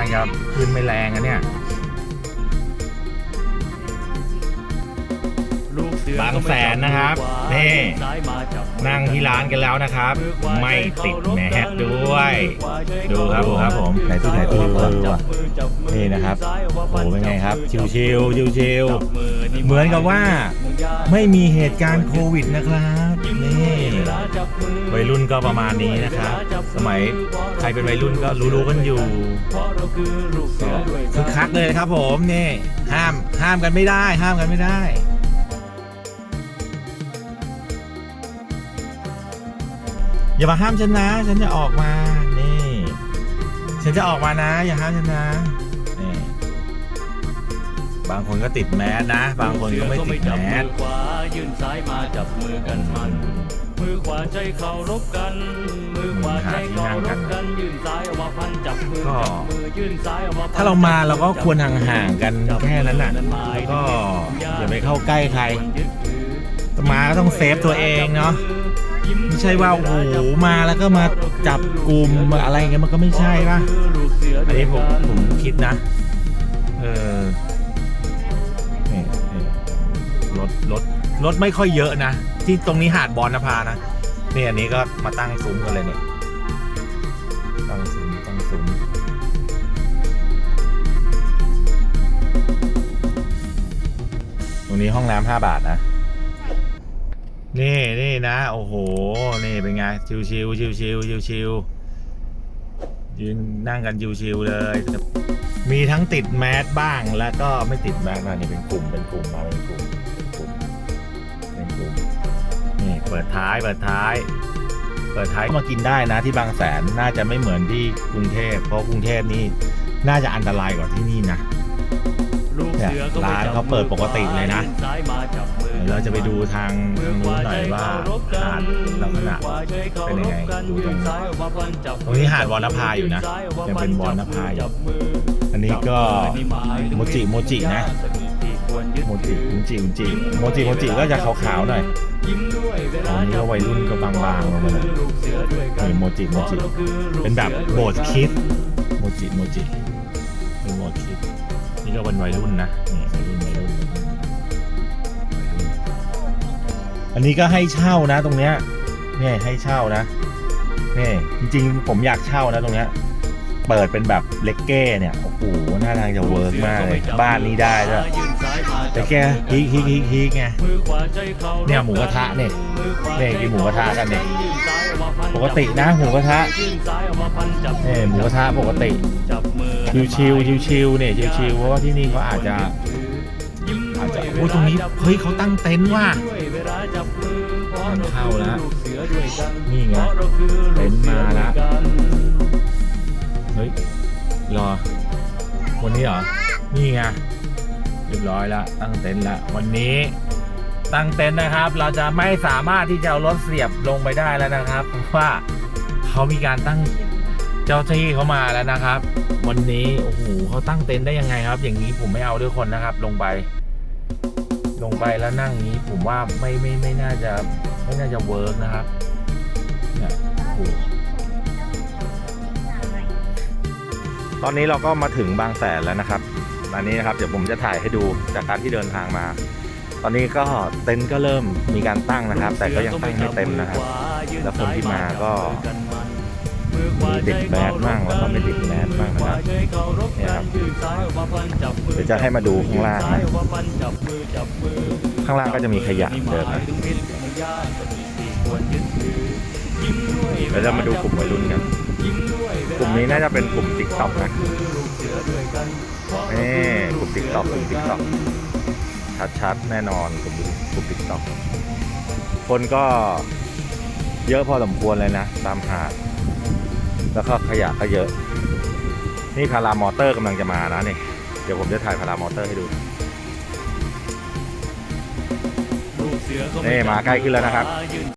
างจะขึ้นไม่แรงอะเนี่ยบางแสนนะครับนี่ นั่งที่ร้านกันแล้วนะครับ ไม่ติดแมสด้วย ดูครับดูครับผมไหนตู้ไหนตู้เออว่ะนี่นะครับโอ้เป็นไงครับ ชิวชิวชิวชิวๆเหมือนกับว่าไม่มีเหตุการณ์โควิดนะครับนี่ วัยรุ่นก็ประมาณนี้นะครับสมัยใครเป็นวัยรุ่นก็รู้ๆกันอยู่ก็คึกคักเลยครับผมนี่ห้ามห้ามกันไม่ได้ ห้ามกันไม่ได้อย่ามาห้ามฉันนะ ฉันจะออกมา นี่ ฉันจะออกมานะ อย่าห้ามฉันนะ บางคนก็ติดแมสนะ บางคนก็ไม่ติดแมสมือขวายื่นซ้ายมาจับมือกันมัน มือขวาใจเคารพกัน มือขวาใจเคารพกันยื่นซ้ายเอามาพันจับมือก็จับมือยื่นซ้ายเอามาพันถ้าเรามาเราก็ควรห่างๆกันแค่นั้นน่ะแล้วก็อย่าไปเข้าใกล้ใครมาก็ต้องเซฟตัวเองเนาะไม่ใช่ว่าโอ้โหมาแล้วก็มาจับกลุ่มอะไรอย่างเงี้ยมันก็ไม่ใช่ป่ะอันนี้ผมผมคิดนะ เออ รถรถไม่ค่อยเยอะนะ ที่ตรงนี้หาดบอลนภานะนี่อันนี้ก็มาตั้งซุ้มกันเลยเนี่ยตั้งซุ้มตั้งซุ้มตรงนี้ห้องน้ำห้าบาทนะ นี่นี่นะ โอ้โห นี่เป็นไง ชิวชิวชิวชิวชิวชิวยืนนั่งกันชิวชิวเลย มีทั้งติดแมสบ้างแล้วก็ไม่ติดแมสมานี่เป็นกลุ่มเป็นกลุ่มมาเป็นกลุ่ม เปิดท้าย เปิดท้าย เปิดท้ายมากินได้นะที่บางแสนน่าจะไม่เหมือนที่กรุงเทพเพราะกรุงเทพนี่น่าจะอันตรายกว่าที่นี่นะเนี่ยร้านเขาเปิดปกติเลยนะเดี๋ยวเราจะไปดูทางนู้นหน่อยว่าหาดลักษณะเป็นยังไงดูตรงตรงนี้หาดวรรณภาอยู่นะยังเป็นวรรณภาอยู่อันนี้ก็โมจิโมจินะ โมจิโมจิโมจิโมจิโมจิก็จะขาวๆหน่อยอันนี้ก็วัยรุ่นก็บางๆลงมาเลยนี่โมจิโมจิเป็นแบบโบสถ์คริดโมจิโมจิเป็นโบสถ์คริดนี่ก็เป็นวัยรุ่นนะนี่วัยรุ่นวัยรุ่นวัยรุ่นอันนี้ก็ให้เช่านะตรงเนี้ยเนี่ยให้เช่านะนี่จริงๆผมอยากเช่านะตรงเนี้ยเปิดเป็นแบบเลกเก้เนี่ยโอ้โหน่าทางจะเวิร์กมากเลยบ้านนี้ได้ด้วย แต่แกฮิกฮิกฮิกฮิกไงเนี่ยหมูกระทะเนี่ยเนี่ยกินหมูกระทะกันเนี่ยปกตินะหมูกระทะเนี่ยหมูกระทะปกติชิวชิวชิวชิวๆเนี่ยชิวชิวๆเพราะว่าที่นี่เขาอาจจะอาจจะโอ้ตรงนี้เฮ้ยเขาตั้งเต็นท์ว่ะเข้าแล้วนี่ไงเต็นท์มาแล้วเฮ้ยรอวันนี้เหรอนี่ไง เรียบร้อยแล้วตั้งเต็นท์แล้ววันนี้ตั้งเต็นท์นะครับ เราจะไม่สามารถที่จะเอารถเสียบลงไปได้แล้วนะครับ เพราะว่าเขามีการตั้งเจ้าที่เขามาแล้วนะครับ วันนี้โอ้โหเขาตั้งเต็นท์ได้ยังไงครับ อย่างนี้ผมไม่เอาด้วยคนนะครับ ลงไป ลงไปแล้วนั่งนี้ ผมว่าไม่ไม่ไม่น่าจะไม่น่าจะเวิร์กนะครับเนี่ยโอ้โหตอนนี้เราก็มาถึงบางแสนแล้วนะครับ อันนี้นะครับเดี๋ยวผมจะถ่ายให้ดูจากการที่เดินทางมา ตอนนี้ก็เต็นท์ก็เริ่มมีการตั้งนะครับ แต่ก็ยังตั้งไม่เต็มนะครับ แล้วคนที่มาก็มีติดแมสบ้างแล้วก็ไม่ติดแมสบ้างนะครับเนี่ยครับเดี๋ยวจะให้มาดูข้างล่างนะข้างล่างก็จะมีขยะเดิมนะเดี๋ยวจะมาดูกลุ่มวัยรุ่นกัน กลุ่มนี้น่าจะเป็นกลุ่มติ๊กต็อกนะ นี่กลุ่มติ๊กต็อกกลุ่มติ๊กต็อกชัดๆ แน่นอนกลุ่มกลุ่มติ๊กต็อกคนก็เยอะพอสมควรเลยนะ ตามหาด แล้วก็ขยะก็เยอะ นี่พารามอเตอร์กำลังจะมานะนี่ เดี๋ยวผมจะถ่ายพารามอเตอร์ให้ดูนี่มาใกล้ขึ้นแล้วนะครับ